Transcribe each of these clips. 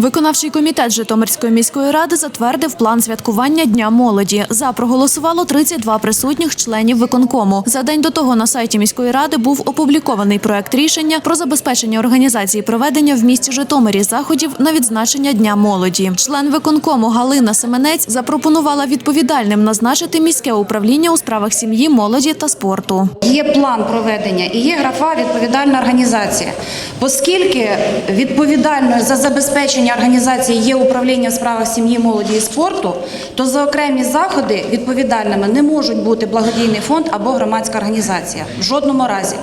Виконавчий комітет Житомирської міської ради затвердив план святкування Дня молоді. За проголосувало 32 присутніх членів виконкому. За день до того на сайті міської ради був опублікований проект рішення про забезпечення організації проведення в місті Житомирі заходів на відзначення Дня молоді. Член виконкому Галина Семенець запропонувала відповідальним назначити міське управління у справах сім'ї, молоді та спорту. Є план проведення і є графа відповідальна організація. Оскільки відповідальною за забезпечення організації є управління в справах сім'ї, молоді і спорту, то за окремі заходи відповідальними не можуть бути благодійний фонд або громадська організація. В жодному разі.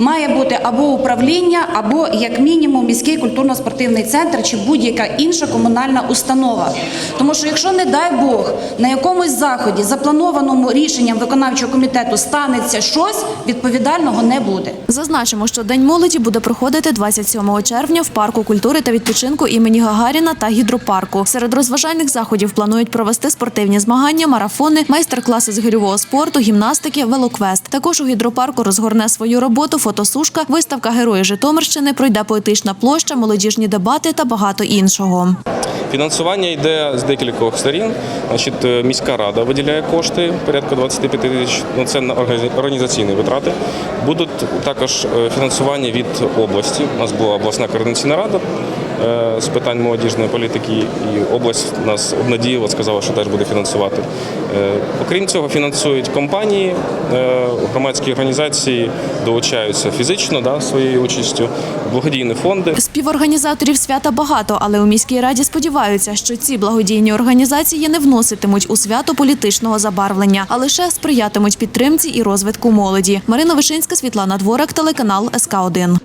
Має бути або управління, або як мінімум міський культурно-спортивний центр чи будь-яка інша комунальна установа. Тому що якщо не дай Бог на якомусь заході, запланованому рішенням виконавчого комітету станеться щось, відповідального не буде. Зазначимо, що День молоді буде проходити 27 червня в парку культури та відпочинку імені Гагаріна та гідропарку. Серед розважальних заходів планують провести спортивні змагання, марафони, майстер-класи з гирьового спорту, гімнастики, велоквест. Також у гідропарку розгорне свою роботу фотосушка, виставка Герої Житомирщини, пройде поетична площа, молодіжні дебати та багато іншого. Фінансування йде з декількох сторін. Значить, е, міська рада виділяє кошти порядка 25 тисяч. Ну це на органі- організаційні витрати. Будуть також е, фінансування від області. У нас була обласна координаційна рада з питань молодіжної політики, і область нас обнадіяла, сказала, що теж буде фінансувати. Е, Окрім цього, фінансують компанії, е, громадські організації долучаються фізично да, своєю участю, благодійні фонди. Співорганізаторів свята багато, але у міській раді сподіваються, що ці благодійні організації не вноситимуть у свято політичного забарвлення, а лише сприятимуть підтримці і розвитку молоді. Марина Вишинська, Світлана Дворак, телеканал СК 1